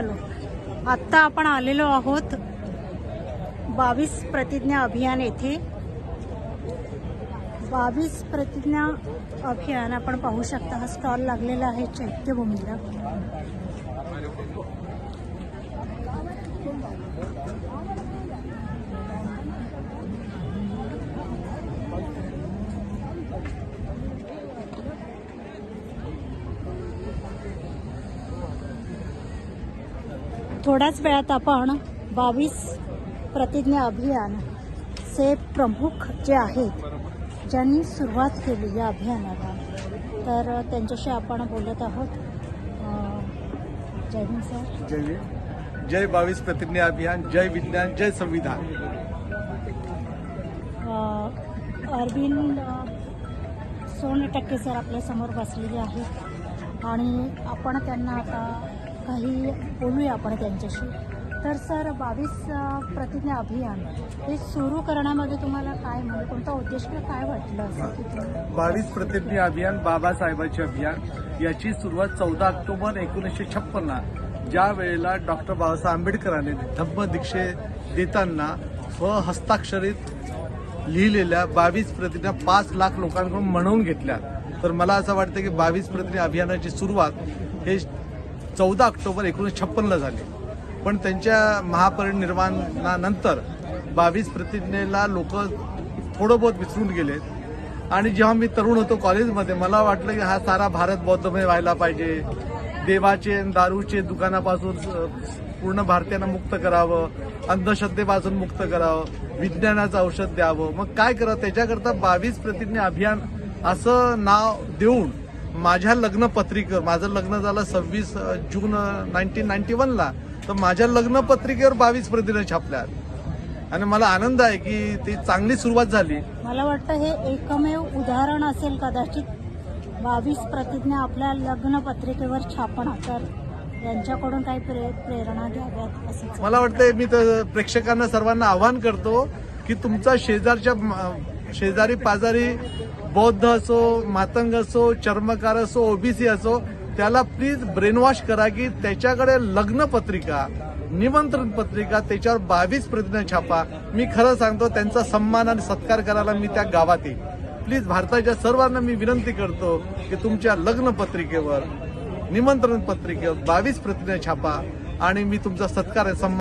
आत्ता आपण आलेलो आहोत बावीस प्रतिज्ञा अभियान येथे. बावीस प्रतिज्ञा अभियान आपण पाहू शकता हा स्टॉल लागलेला आहे चैत्यभूमीला. थोड्याच वेळात आपण बावीस प्रतिज्ञा अभियान चे प्रमुख जे आहेत ज्यांनी सुरुवात केली या अभियानाला. तर त्यांच्याशी आपण बोलत आहोत. जय हिंद सर. जय. जय बावीस प्रतिज्ञा अभियान जय विज्ञान जय संविधान. अरविंद सोने टक्के सर आपल्यासमोर बसलेले आहेत. आणि आपण त्यांना आता काही बोलूया आपण त्यांच्याशी. तर सर बावीस प्रतिज्ञा अभियान हे सुरू करण्यामध्ये तुम्हाला काय म्हणजे कोणता उद्देश किंवा काय वाटलं असं बावीस प्रतिज्ञा अभियान बाबासाहेबांचे अभियान याची सुरुवात चौदा ऑक्टोबर एकोणीसशे छप्पन्नला ज्या वेळेला डॉक्टर बाबासाहेब आंबेडकरांनी धम्म दीक्षे देताना स्वहस्ताक्षरित लिहिलेल्या बावीस प्रतिज्ञा पाच लाख लोकांकडून म्हणवून घेतल्या. तर मला असं वाटतं की बावीस प्रतिज्ञा अभियानाची सुरुवात हे चौदा ऑक्टोबर एकोणीसशे छप्पनला झाले. पण त्यांच्या महापरिनिर्वाणानंतर बावीस प्रतिज्ञेला लोक थोडं बहुत विसरून गेलेत आणि जेव्हा मी तरुण होतो कॉलेजमध्ये मला वाटलं की हा सारा भारत बौद्धमय व्हायला पाहिजे. देवाचे दारूचे दुकानापासून पूर्ण भारतीयांना मुक्त करावं. अंधश्रद्धेपासून मुक्त करावं. विज्ञानाचं औषध द्यावं. मग काय करावं? त्याच्याकरता बावीस प्रतिज्ञा अभियान असं नाव देऊन माझ्या लग्न पत्रिकेवर माझं लग्न झालं सव्वीस जून नाईन्टीन नाईन्टी वनला तर माझ्या लग्न पत्रिकेवर बावीस प्रतिज्ञा छापल्या आणि मला आनंद आहे की ती चांगली सुरुवात झाली. मला वाटतं हे एकमेव उदाहरण असेल कदाचित. बावीस प्रतिज्ञा आपल्या लग्न पत्रिकेवर छापणं तर यांच्याकडून काही प्रे प्रेरणा घ्याव्यात असं मला वाटतं मी तर प्रेक्षकांना सर्वांना आवाहन करतो की तुमचा शेजारच्या शेजारी पाजारी बौद्ध असो मातंग असो चर्मकार असो ओबीसी असो त्याला प्लीज ब्रेनवॉश करा की त्याच्याकडे लग्न पत्रिका निमंत्रण पत्रिका त्याच्यावर बावीस प्रतिज्ञा छापा. मी खरं सांगतो त्यांचा सन्मान आणि सत्कार करायला मी त्या गावात येईल प्लीज भारताच्या सर्वांना मी विनंती करतो की तुमच्या लग्न पत्रिकेवर निमंत्रण पत्रिकेवर बावीस प्रतिज्ञा छापा आणि मी तुमचा सत्कार सन्मान